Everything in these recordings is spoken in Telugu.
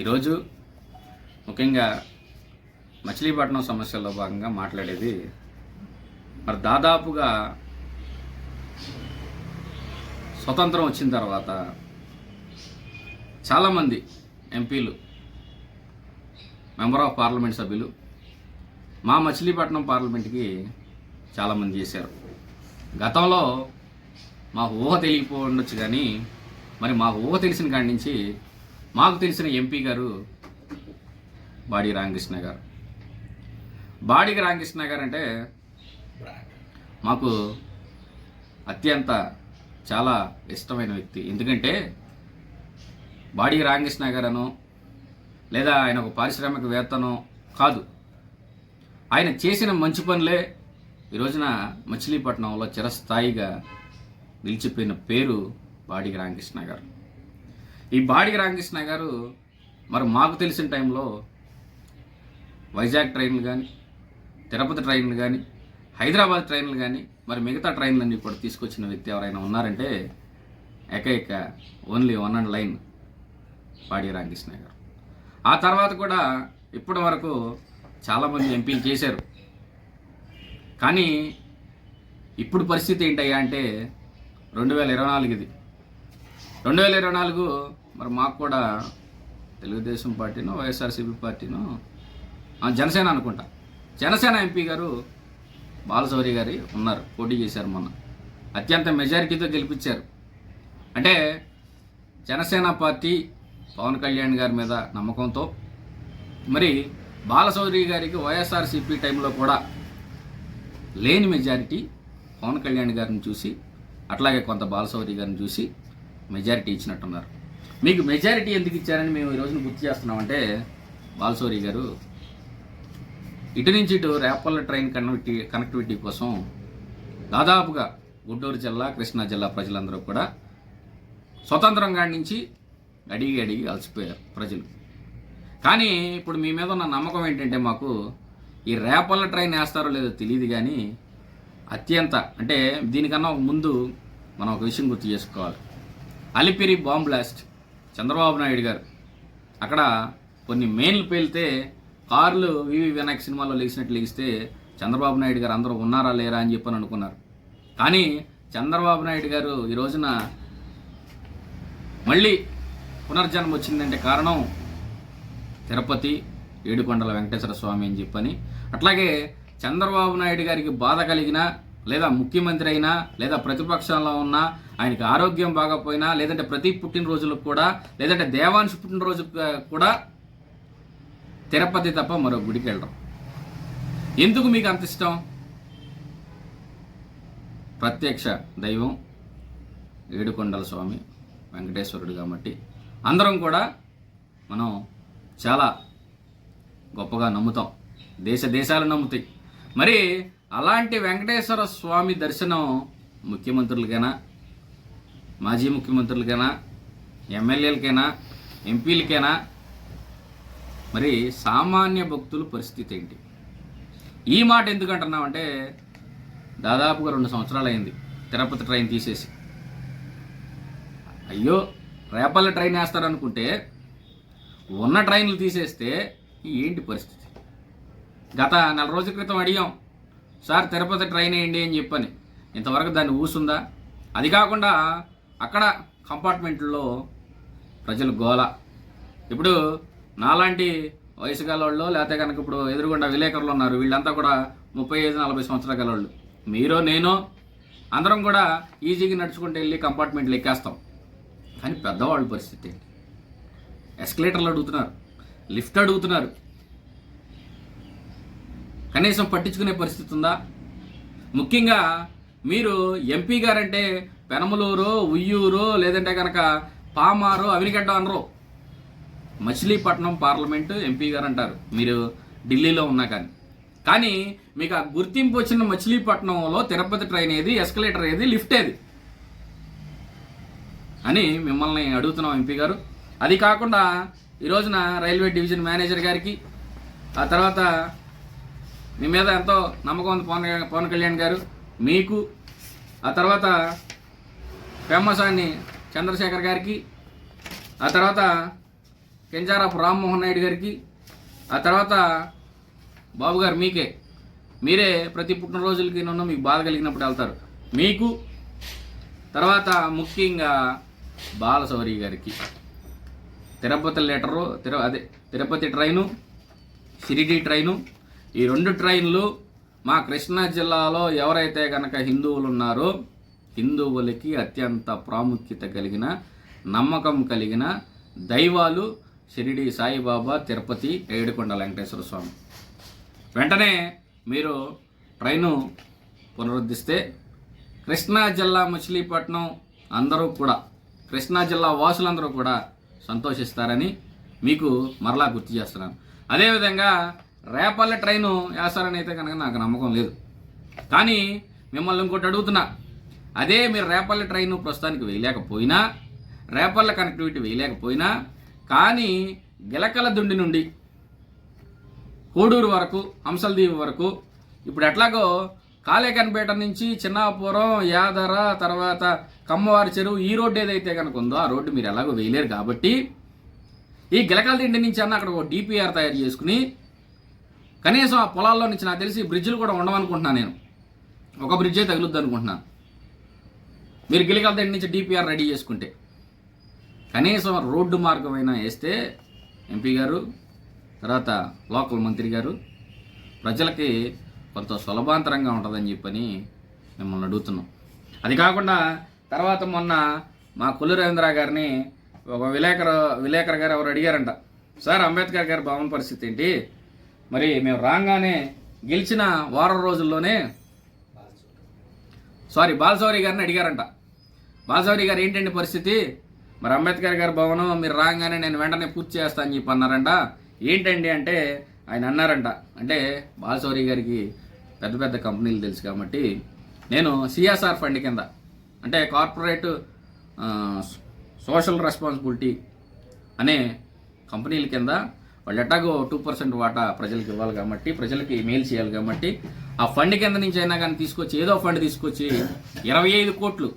ఈరోజు ముఖ్యంగా మచిలీపట్నం సమస్యల్లో భాగంగా మాట్లాడేది మరి దాదాపుగా స్వతంత్రం వచ్చిన తర్వాత చాలామంది ఎంపీలు మెంబర్ ఆఫ్ పార్లమెంట్ సభ్యులు మా మచిలీపట్నం పార్లమెంట్కి చాలామంది చేశారు. గతంలో మాకు ఊహ తెలియకపో కానీ మరి మాకు ఊహ తెలిసిన కాడి నుంచి మాకు తెలిసిన ఎంపీ గారు బాడి రామకృష్ణ గారు. బాడికి రామకృష్ణ గారు అంటే మాకు అత్యంత చాలా ఇష్టమైన వ్యక్తి. ఎందుకంటే బాడి రామకృష్ణ గారను లేదా ఆయన ఒక పారిశ్రామికవేత్తనో కాదు. ఆయన చేసిన మంచి పనులే ఈ రోజున మచిలీపట్నంలో చిరస్థాయిగా నిలిచిపోయిన పేరు బాడిగ రామకృష్ణ గారు. ఈ బాడిగ రామకృష్ణ గారు మరి మాకు తెలిసిన టైంలో వైజాగ్ ట్రైన్లు కానీ తిరుపతి ట్రైన్లు కానీ హైదరాబాద్ ట్రైన్లు కానీ మరి మిగతా ట్రైన్లన్నీ కూడా తీసుకొచ్చిన వ్యక్తి ఎవరైనా ఉన్నారంటే ఏకైక ఓన్లీ వన్ అండ్ లైన్ పాడి రామకృష్ణ గారు. ఆ తర్వాత కూడా ఇప్పటి వరకు చాలామంది ఎంపీలు చేశారు. కానీ ఇప్పుడు పరిస్థితి ఏంటయ్యా అంటే రెండు వేల ఇరవై నాలుగు ఇది రెండు వేల ఇరవై నాలుగు మరి మాకు కూడా తెలుగుదేశం పార్టీనో వైఎస్ఆర్సీపీ పార్టీనో జనసేన అనుకుంటా. జనసేన ఎంపీ గారు బాలశౌరి గారి ఉన్నారు పోటీ చేశారు మొన్న. అత్యంత మెజారిటీతో గెలిపించారు. అంటే జనసేన పార్టీ పవన్ కళ్యాణ్ గారి మీద నమ్మకంతో మరి బాలశౌరి గారికి వైఎస్ఆర్సీపీ టైంలో కూడా లేని మెజారిటీ పవన్ కళ్యాణ్ గారిని చూసి అట్లాగే కొంత బాలసౌరి గారిని చూసి మెజారిటీ ఇచ్చినట్టున్నారు. మీకు మెజారిటీ ఎందుకు ఇచ్చారని మేము ఈ రోజున గుర్తు చేస్తున్నామంటే బాలసౌరి గారు ఇటు నుంచి ఇటు రేపల్ల ట్రైన్ కనెక్టివిటీ కనెక్టివిటీ కోసం దాదాపుగా గుంటూరు జిల్లా కృష్ణా జిల్లా ప్రజలందరూ కూడా స్వతంత్రంగా నుంచి అడిగి అడిగి అలసిపోయారు ప్రజలు. కానీ ఇప్పుడు మీ మీద ఉన్న నమ్మకం ఏంటంటే మాకు ఈ రేపల్ల ట్రైన్ వేస్తారో లేదో తెలియదు కానీ అత్యంత అంటే దీనికన్నా ముందు మనం ఒక విషయం గుర్తు చేసుకోవాలి. Alipiri bomb blast Chandrababu Naidu garu. అక్కడ కొన్ని మెయిన్లు పేలితే కార్లు వివి వినాయక్ సినిమాలో లేచినట్టు లేగిస్తే చంద్రబాబు నాయుడు గారు అందరూ ఉన్నారా లేరా అని చెప్పని అనుకున్నారు. కానీ చంద్రబాబు నాయుడు గారు ఈ రోజున మళ్ళీ పునర్జన్మ వచ్చిందంటే కారణం తిరుపతి ఏడుకొండల వెంకటేశ్వర స్వామి అని చెప్పని అట్లాగే చంద్రబాబు నాయుడు గారికి బాధ కలిగినా లేదా ముఖ్యమంత్రి అయినా లేదా ప్రతిపక్షంలో ఉన్నా ఆయనకి ఆరోగ్యం బాగపోయినా లేదంటే ప్రతి పుట్టినరోజులకు కూడా లేదంటే దేవాంశ పుట్టినరోజు కూడా తిరుపతి తప్ప మరో గుడికి వెళ్ళడం. ఎందుకు మీకు అంత ఇష్టం? ప్రత్యక్ష దైవం ఏడుకొండల స్వామి వెంకటేశ్వరుడు కాబట్టి. అందరం కూడా మనం చాలా గొప్పగా నమ్ముతాం. దేశ దేశాలు నమ్ముతాయి. మరి అలాంటి వెంకటేశ్వర స్వామి దర్శనం ముఖ్యమంత్రులకైనా మాజీ ముఖ్యమంత్రులకైనా ఎమ్మెల్యేలకైనా ఎంపీలకైనా మరి సామాన్య భక్తుల పరిస్థితి ఏంటి? ఈ మాట ఎందుకు అంటున్నామంటే దాదాపుగా రెండు సంవత్సరాలు అయింది తిరుపతి ట్రైన్ తీసేసి. అయ్యో రేపల్ల ట్రైన్ వేస్తారనుకుంటే ఉన్న ట్రైన్లు తీసేస్తే ఏంటి పరిస్థితి? గత నెల రోజుల క్రితం అడిగాం సార్ తిరుపతి ట్రైన్ వేయండి అని చెప్పని. ఇంతవరకు దాన్ని ఊసుందా? అది కాకుండా అక్కడ కంపార్ట్మెంట్లో ప్రజలు గోల. ఇప్పుడు నాలాంటి వయసు గలవాళ్ళు లేకపోతే కనుక ఇప్పుడు ఎదురుగుండా విలేకరులు ఉన్నారు. వీళ్ళంతా కూడా ముప్పై ఐదు నలభై సంవత్సరాల గలవాళ్ళు. మీరో నేనో అందరం కూడా ఈజీగా నడుచుకుంటూ వెళ్ళి కంపార్ట్మెంట్లు ఎక్కేస్తాం. కానీ పెద్దవాళ్ళ పరిస్థితి ఏంటి? ఎస్కలేటర్లు అడుగుతున్నారు లిఫ్ట్ అడుగుతున్నారు. కనీసం పట్టించుకునే పరిస్థితి ఉందా? ముఖ్యంగా మీరు ఎంపీ గారంటే పెనమలూరు ఉయ్యూరు లేదంటే కనుక పామారు అవినిగడ్డ అనరు. మచిలీపట్నం పార్లమెంటు ఎంపీ గారు అంటారు మీరు ఢిల్లీలో ఉన్నా కానీ. కానీ మీకు ఆ గుర్తింపు వచ్చిన మచిలీపట్నంలో తిరుపతి ట్రైన్ ఏది ఎస్కలేటర్ ఏది లిఫ్ట్ ఏది? అని మిమ్మల్ని అడుగుతున్నాం ఎంపీ గారు. అది కాకుండా ఈ రోజున రైల్వే డివిజన్ మేనేజర్ గారికి ఆ తర్వాత మీ మీద ఎంతో నమ్మకం ఉంది పవన్ పవన్ కళ్యాణ్ గారు. మీకు ఆ తర్వాత పేమసాని చంద్రశేఖర్ గారికి ఆ తర్వాత కింజారాపు రామ్మోహన్ నాయుడు గారికి ఆ తర్వాత బాబు గారు మీకే. మీరే ప్రతి పుట్టినరోజులకి నన్ను మీకు బాధ కలిగినప్పుడు వెళ్తారు. మీకు తర్వాత ముఖ్యంగా బాలశౌరి గారికి. తిరుపతి లెటరు తిరు అదే తిరుపతి ట్రైను షిరిడి ట్రైను ఈ రెండు ట్రైన్లు మా కృష్ణా జిల్లాలో ఎవరైతే కనుక హిందువులు ఉన్నారో హిందువులకి అత్యంత ప్రాముఖ్యత కలిగిన నమ్మకం కలిగిన దైవాలు షిరిడి సాయిబాబా తిరుపతి ఏడుకొండ వెంకటేశ్వర స్వామి. వెంటనే మీరు ట్రైను పునరుద్ధరిస్తే కృష్ణా జిల్లా మచిలీపట్నం అందరూ కూడా కృష్ణా జిల్లా వాసులందరూ కూడా సంతోషిస్తారని మీకు మరలా గుర్తు చేస్తున్నాను. అదేవిధంగా రేపల్లె ట్రైను వేస్తారని అయితే కనుక నాకు నమ్మకం లేదు. కానీ మిమ్మల్ని ఇంకోటి అడుగుతున్నా. అదే మీరు రేపల్లె ట్రైన్ ప్రస్తుతానికి వేయలేకపోయినా రేపల్లె కనెక్టివిటీ వేయలేకపోయినా కానీ గిలకల దుండి నుండి కోడూరు వరకు హంసల్దీవి వరకు ఇప్పుడు ఎట్లాగో కాళేకన్పేట నుంచి చిన్నాపురం యాదర తర్వాత కమ్మవారి చెరువు ఈ రోడ్డు ఏదైతే కనుక ఉందో ఆ రోడ్డు మీరు ఎలాగో వేయలేరు కాబట్టి ఈ గిలకల దిండి నుంచి అన్న అక్కడ ఒక డిపిఆర్ తయారు చేసుకుని కనీసం ఆ పొలాల్లో నుంచి నాకు తెలిసి బ్రిడ్జ్లు కూడా ఉండవనుకుంటున్నాను నేను. ఒక బ్రిడ్జే తగులుద్ది అనుకుంటున్నాను మీరు గిలికల దగ్గర నుంచి డిపిఆర్ రెడీ చేసుకుంటే. కనీసం రోడ్డు మార్గమైనా వేస్తే ఎంపీ గారు తర్వాత లోకల్ మంత్రి గారు ప్రజలకి కొంత సులభాంతరంగా ఉంటుందని చెప్పని మిమ్మల్ని అడుగుతున్నాం. అది కాకుండా తర్వాత మొన్న మా కొల్లు రవీంద్ర గారిని ఒక విలేకరు విలేకరు గారు ఎవరు అడిగారంట. సార్ అంబేద్కర్ గారి భవన పరిస్థితి ఏంటి? మరి మేము రాగానే గెలిచిన వారం రోజుల్లోనే సారీ బాలసౌరి గారిని అడిగారంట. బాలసౌరి గారు ఏంటండి పరిస్థితి? మరి అంబేద్కర్ గారి భవనం మీరు రాగానే నేను వెంటనే పూర్తి చేస్తాను అని చెప్పి అన్నారంట. ఏంటండి అంటే ఆయన అన్నారంట. అంటే బాలసౌరి గారికి పెద్ద పెద్ద కంపెనీలు తెలుసు కాబట్టి నేను సిఎస్ఆర్ ఫండ్ కింద అంటే కార్పొరేట్ సోషల్ రెస్పాన్సిబిలిటీ అనే కంపెనీల కింద వాళ్ళు ఎట్టాగో టూ పర్సెంట్ వాటా ప్రజలకు ఇవ్వాలి కాబట్టి ప్రజలకి మేలు చేయాలి కాబట్టి ఆ ఫండ్ కింద నుంచి అయినా కానీ తీసుకొచ్చి ఏదో ఫండ్ తీసుకొచ్చి ఇరవై ఐదు కోట్లు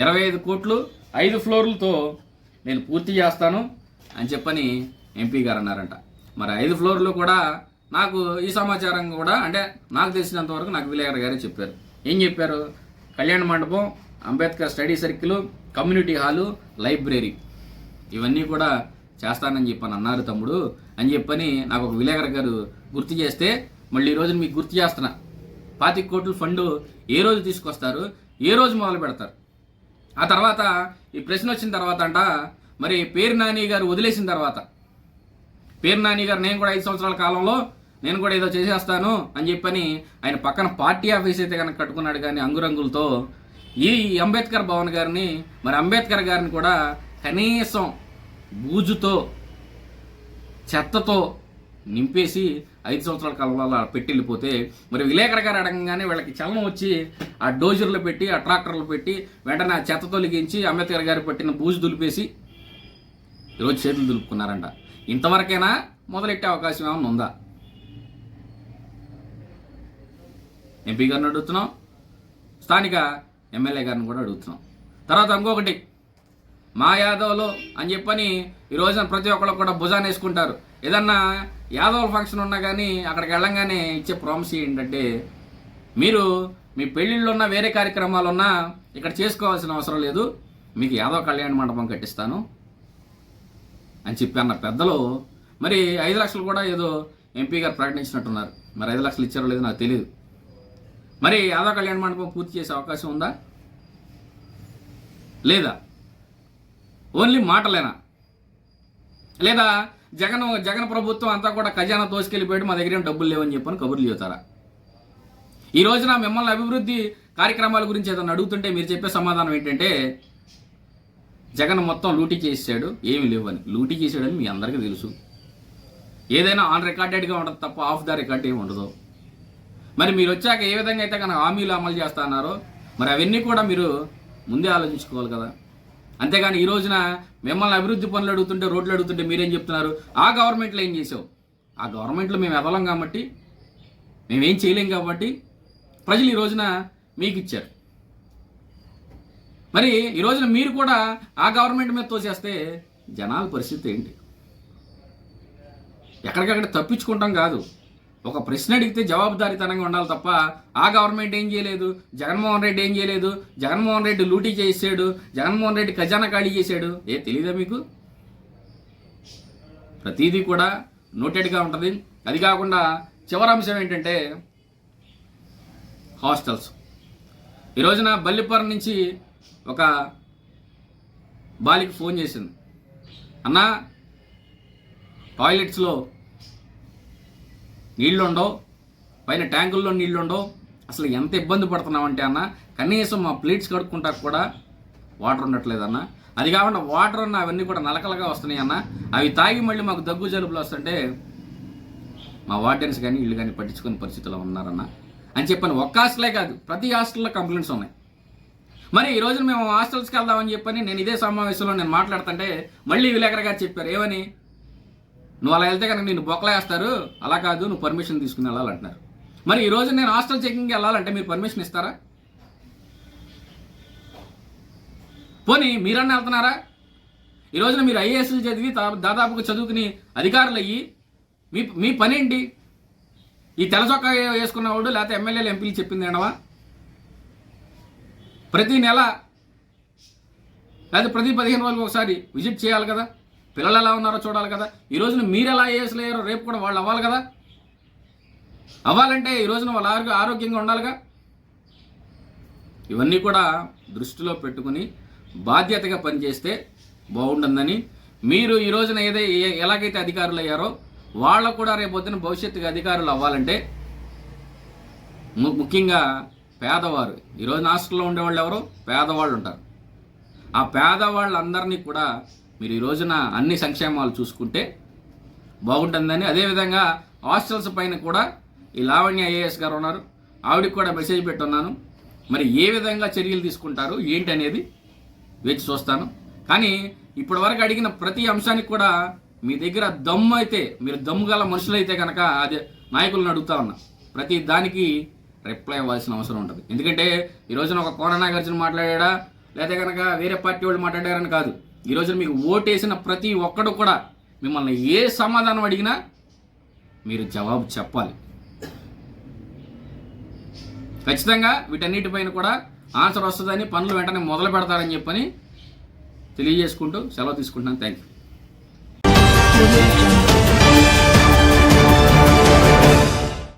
ఇరవై ఐదు కోట్లు ఐదు ఫ్లోర్లతో నేను పూర్తి చేస్తాను అని చెప్పని ఎంపీ గారు అన్నారంట. మరి ఐదు ఫ్లోర్లు కూడా నాకు ఈ సమాచారం కూడా అంటే నాకు తెలిసినంత వరకు నాకు విలేకర్ గారే చెప్పారు. ఏం చెప్పారు? కళ్యాణ మండపం Ambedkar study circle community hall library ఇవన్నీ కూడా చేస్తానని చెప్పని అన్నారు తమ్ముడు. అని చెప్పని నాకు ఒక విలేకర్ గారు గుర్తు చేస్తే మళ్ళీ ఈ రోజు మీకు గుర్తు చేస్తున్నా. పాతిక కోట్ల ఫండ్ ఏ రోజు తీసుకొస్తారు? ఏ రోజు మొదలు పెడతారు? ఆ తర్వాత ఈ ప్రశ్న వచ్చిన తర్వాత అంట మరి పేరు నాని గారు వదిలేసిన తర్వాత పేరు నాని గారు నేను కూడా ఐదు సంవత్సరాల కాలంలో నేను కూడా ఏదో చేసేస్తాను అని చెప్పని ఆయన పక్కన పార్టీ ఆఫీస్ అయితే కనుక కట్టుకున్నాడు కానీ అంగురంగులతో ఈ అంబేద్కర్ భవన్ గారిని మరి అంబేద్కర్ గారిని కూడా కనీసం బూజుతో చెత్తతో నింపేసి ఐదు సంవత్సరాల కాలంలో అలా పెట్టి వెళ్ళిపోతే మరి విలేకరు గారు అడగంగానే వీళ్ళకి చలనం వచ్చి ఆ డోజర్లు పెట్టి ఆ ట్రాక్టర్లు పెట్టి వెంటనే ఆ చెత్త తొలగించి అంబేద్కర్ గారు పట్టిన బూజు దులిపేసి ఈరోజు చేతులు దులుపుకున్నారంట. ఇంతవరకైనా మొదలెట్టే అవకాశం ఏమైనా ఉందా? ఎంపీ గారిని అడుగుతున్నాం. స్థానిక ఎమ్మెల్యే గారిని కూడా అడుగుతున్నాం. తర్వాత ఇంకొకటి మా యాదవ్లు అని చెప్పని ఈ రోజున ప్రతి ఒక్కళ్ళు కూడా భుజాన్ని వేసుకుంటారు. ఏదన్నా యాదవుల ఫంక్షన్ ఉన్నా కానీ అక్కడికి వెళ్ళంగానే ఇచ్చే ప్రామిస్ ఏంటంటే మీరు మీ పెళ్ళిళ్ళు ఉన్న వేరే కార్యక్రమాలు ఉన్నా ఇక్కడ చేసుకోవాల్సిన అవసరం లేదు. మీకు యాదవ్ కళ్యాణ మండపం కట్టిస్తాను అని చెప్పి అన్న పెద్దలు మరి ఐదు లక్షలు కూడా ఏదో ఎంపీ గారు ప్రకటించినట్టున్నారు. మరి ఐదు లక్షలు ఇచ్చారో లేదో నాకు తెలియదు మరి యాదవ కళ్యాణ మండపం పూర్తి చేసే అవకాశం ఉందా? లేదా? ఓన్లీ మాటలేనా? లేదా జగన్ జగన్ ప్రభుత్వం అంతా కూడా ఖజానా తోసుకెళ్ళిపోయాడు మా దగ్గర ఏం డబ్బులు లేవని చెప్పని కబుర్లు చెబుతారా? ఈ రోజున మిమ్మల్ని అభివృద్ధి కార్యక్రమాల గురించి ఏదైనా అడుగుతుంటే మీరు చెప్పే సమాధానం ఏంటంటే జగన్ మొత్తం లూటీ చేసాడు ఏమి లేవని. లూటీ చేసాడని మీ అందరికీ తెలుసు. ఏదైనా ఆన్ రికార్డెడ్గా ఉండదు తప్ప ఆఫ్ ద రికార్డ్ ఏమి ఉండదు. మరి మీరు వచ్చాక ఏ విధంగా అయితే కనుక హామీలు అమలు చేస్తా అన్నారో మరి అవన్నీ కూడా మీరు ముందే ఆలోచించుకోవాలి కదా. అంతేగాని ఈ రోజున మిమ్మల్ని అభివృద్ధి పనులు అడుగుతుంటే రోడ్లు అడుగుతుంటే మీరేం చెప్తున్నారు? ఆ గవర్నమెంట్లో ఏం చేసావు ఆ గవర్నమెంట్లో మేము ఎదలం కాబట్టి మేమేం చేయలేం కాబట్టి ప్రజలు ఈ రోజున మీకు ఇచ్చారు. మరి ఈ రోజున మీరు కూడా ఆ గవర్నమెంట్ మీద తోసేస్తే జనాల పరిస్థితి ఏంటి? ఎక్కడికక్కడ తప్పించుకుంటాం కాదు. ఒక ప్రశ్న అడిగితే జవాబుదారీతనంగా ఉండాలి తప్ప ఆ గవర్నమెంట్ ఏం చేయలేదు? జగన్మోహన్ రెడ్డి ఏం చేయలేదు? జగన్మోహన్ రెడ్డి లూటీ చేసాడు జగన్మోహన్ రెడ్డి ఖజానా ఖాళీ చేశాడు. ఏ తెలీదా మీకు? ప్రతిదీ కూడా నోటెడ్గా ఉంటుంది. అది కాకుండా చివరి అంశం ఏంటంటే హాస్టల్స్. ఈ రోజున బల్లిపురం నుంచి ఒక బాలికి ఫోన్ చేసింది. అన్నా టాయిలెట్స్లో నీళ్ళుండో పైన ట్యాంకుల్లో నీళ్ళు అసలు ఎంత ఇబ్బంది పడుతున్నామంటే అన్న కనీసం మా ప్లేట్స్ కడుక్కుంటా కూడా వాటర్ ఉండట్లేదన్న. అది కాకుండా వాటర్ ఉన్న అవన్నీ కూడా నలకలుగా వస్తున్నాయి అన్న. అవి తాగి మళ్ళీ మాకు దగ్గు జలుబులు వస్తుంటే మా వార్డెన్స్ కానీ ఇల్లు కానీ పట్టించుకునే పరిస్థితిలో ఉన్నారన్న. అని చెప్పాను ఒక్క హాస్టలే కాదు ప్రతి హాస్టల్లో కంప్లైంట్స్ ఉన్నాయి. మరి ఈ రోజు మేము హాస్టల్స్కి వెళ్దామని చెప్పని నేను ఇదే సమావేశంలో నేను మాట్లాడుతుంటే మళ్ళీ విలేకరు గారు చెప్పారు ఏమని? నువ్వు అలా వెళ్తే కనుక నేను బొక్కలేస్తారు అలా కాదు నువ్వు పర్మిషన్ తీసుకుని వెళ్ళాలంటున్నారు. మరి ఈరోజు నేను హాస్టల్ చెకింగ్కి వెళ్ళాలంటే మీరు పర్మిషన్ ఇస్తారా? పోనీ మీరన్నా వెళ్తున్నారా? ఈరోజున మీరు ఐఏఎస్లు చదివి దాదాపుగా చదువుకుని అధికారులు అయ్యి మీ మీ పని ఏంటి ఈ తెల్ల వేసుకున్నవాడు లేకపోతే ఎమ్మెల్యేలు ఎంపీలు చెప్పింది ఏంటవా ప్రతి నెల లేకపోతే ప్రతి పదిహేను రోజులకు ఒకసారి విజిట్ చేయాలి కదా? పిల్లలు ఎలా ఉన్నారో చూడాలి కదా. ఈ రోజున మీరు ఎలా ఏఎస్లు రేపు కూడా వాళ్ళు అవ్వాలి కదా. అవ్వాలంటే ఈ రోజున వాళ్ళ ఆరోగ్యంగా ఉండాలిగా. ఇవన్నీ కూడా దృష్టిలో పెట్టుకుని బాధ్యతగా పనిచేస్తే బాగుంటుందని మీరు ఈ రోజున ఏదై ఎలాగైతే అధికారులు అయ్యారో వాళ్ళకు కూడా రేపొద్దున భవిష్యత్తుగా అధికారులు అవ్వాలంటే ము- ముఖ్యంగా పేదవారు. ఈరోజు హాస్టల్లో ఉండేవాళ్ళు ఎవరు? పేదవాళ్ళు ఉంటారు. ఆ పేదవాళ్ళందరినీ కూడా మీరు ఈ రోజున అన్ని సంక్షేమాలు చూసుకుంటే బాగుంటుందని. అదేవిధంగా హాస్టల్స్ పైన కూడా ఈ లావణ్య ఐఏఎస్ గారు ఉన్నారు. ఆవిడకి కూడా మెసేజ్ పెట్టున్నాను. మరి ఏ విధంగా చర్యలు తీసుకుంటారు ఏంటి అనేది వేచి చూస్తాను. కానీ ఇప్పటి వరకు అడిగిన ప్రతి అంశానికి కూడా మీ దగ్గర దమ్ము అయితే మీరు దమ్ము గల మనుషులైతే కనుక అదే నాయకులను అడుగుతా ఉన్నా. ప్రతి దానికి రిప్లై ఇవ్వాల్సిన అవసరం ఉంటుంది ఎందుకంటే ఈ రోజున ఒక కోన నాగార్జున మాట్లాడా లేదా కనుక వేరే పార్టీ వాళ్ళు మాట్లాడారని కాదు. ఈరోజు మీకు ఓటేసిన ప్రతి ఒక్కడు కూడా మిమ్మల్ని ఏ సమాధానం అడిగినా మీరు జవాబు చెప్పాలి. ఖచ్చితంగా వీటన్నిటిపైన కూడా ఆన్సర్ వస్తుందని పనులు వెంటనే మొదలు పెడతారని చెప్పని తెలియజేసుకుంటూ సెలవు తీసుకుంటున్నాను. Thank you